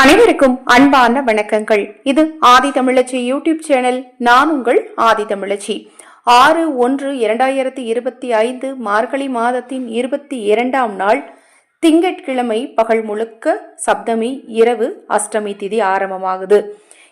அனைவருக்கும் அன்பான வணக்கங்கள். இது ஆதி தமிழச்சி யூடியூப் சேனல் நான் உங்கள் ஆதி தமிழச்சி. ஆறு ஒன்று இரண்டாயிரத்தி இருபத்தி ஐந்து மார்கழி மாதத்தின் இருபத்தி இரண்டாம் நாள் திங்கட்கிழமை பகல் முழுக்க சப்தமி இரவு அஷ்டமி திதி ஆரம்பமாகுது.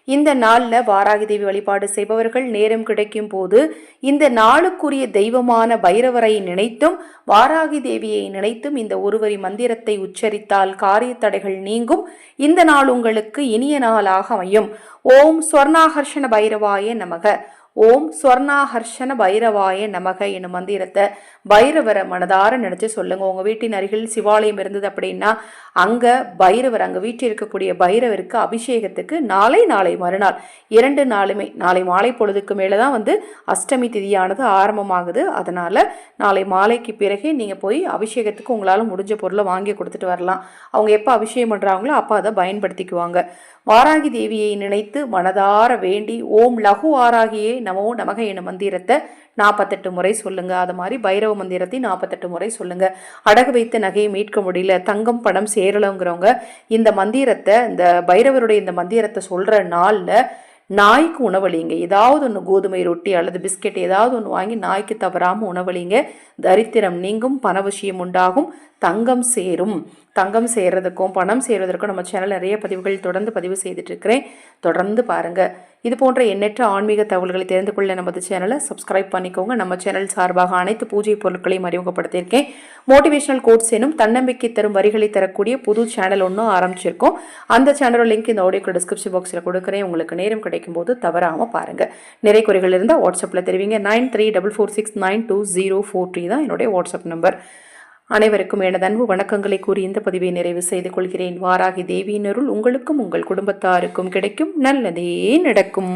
இந்த நாளில் வாராகி தேவி வழிபாடு செய்பவர்கள் நேரம் கிடைக்கும் போது இந்த நாளுக்குரிய தெய்வமான பைரவரை நினைத்தும் வாராகி தேவியை நினைத்தும் இந்த ஒருவரி மந்திரத்தை உச்சரித்தால் காரிய தடைகள் நீங்கும். இந்த நாள் உங்களுக்கு இனிய நாளாக அமையும். ஓம் ஸ்வர்ணாகர்ஷண பைரவாய நமக. ஓம் ஸ்வர்ணாஹர்ஷன பைரவாய நமக என்னும் மந்திரத்தை பைரவரை மனதார நினைச்சு சொல்லுங்க. உங்க வீட்டின் அருகில் சிவாலயம் இருந்தது அப்படின்னா அங்க பைரவர் அங்க வீட்டில் இருக்கக்கூடிய பைரவருக்கு அபிஷேகத்துக்கு நாளை நாளை மறுநாள் இரண்டு நாளுமே நாளை மாலை பொழுதுக்கு மேலே தான் வந்து அஷ்டமி திதியானது ஆரம்பமாகுது. அதனால நாளை மாலைக்கு பிறகே நீங்க போய் அபிஷேகத்துக்கு உங்களால் முடிஞ்ச பொருளை வாங்கி கொடுத்துட்டு வரலாம். அவங்க எப்போ அபிஷேகம் பண்றாங்களோ அப்போ அதை பயன்படுத்திக்குவாங்க. வாராகி தேவியை நினைத்து மனதார வேண்டி ஓம் லகு வாராகியே நமோ நமக எனும் மந்திரத்தை நாற்பத்தெட்டு முறை சொல்லுங்க. அது மாதிரி பைரவ மந்திரத்தை நாற்பத்தெட்டு முறை சொல்லுங்க. அடகு வைத்த நகையை மீட்க முடியல. தங்கம் பணம் சேரலங்கிறவங்க இந்த மந்திரத்தை இந்த பைரவருடைய இந்த மந்திரத்தை சொல்கிற நாளில் நாய்க்கு உணவளிங்க. ஏதாவது ஒன்று கோதுமை ரொட்டி அல்லது பிஸ்கெட் ஏதாவது ஒன்று வாங்கி நாய்க்கு தவறாமல் உணவளிங்க. தரித்திரம் நீங்கும் பணவசியம் உண்டாகும். தங்கம் சேரும். தங்கம் சேர்றதுக்கும் பணம் சேர்வதற்கும் நம்ம சேனல் நிறைய பதிவுகள் தொடர்ந்து பதிவு செய்துட்ருக்கிறேன் தொடர்ந்து பாருங்கள் இது போன்ற எண்ணற்ற ஆன்மீக தகவல்களை தெரிந்து கொள்ள நமது சேனலை சப்ஸ்கிரைப் பண்ணிக்கோங்க. நம்ம சேனல் சார்பாக அனைத்து பூஜை பொருட்களையும் அறிமுகப்படுத்தியிருக்கேன். மோட்டிவேஷனல் கோட்ஸ் எனும் தன்னம்பிக்கை தரும் வரிகளை தரக்கூடிய புது சேனல் ஒன்றும் ஆரம்பிச்சிருக்கோம். அந்த சேனலோட லிங்க் இந்த ஆடியோ டிஸ்கிரிப்ஷன் பாக்ஸில் கொடுக்குறேன். உங்களுக்கு நேரம் கிடைக்கும் போது தவறாமல் பாருங்கள் நிறை குறைகள் இருந்தால் வாட்ஸ்அப்பில் தெரிவிங்க. Nine three double four six nine two zero four three தான் என்னுடைய வாட்ஸ்அப் நம்பர் அனைவருக்கும் எனது அன்பு வணக்கங்களை கூறி இந்த பதிவை நிறைவு செய்து கொள்கிறேன். வாராகி தேவியினருள் உங்களுக்கும் உங்கள் குடும்பத்தாருக்கும் கிடைக்கும். நல்லதே நடக்கும்.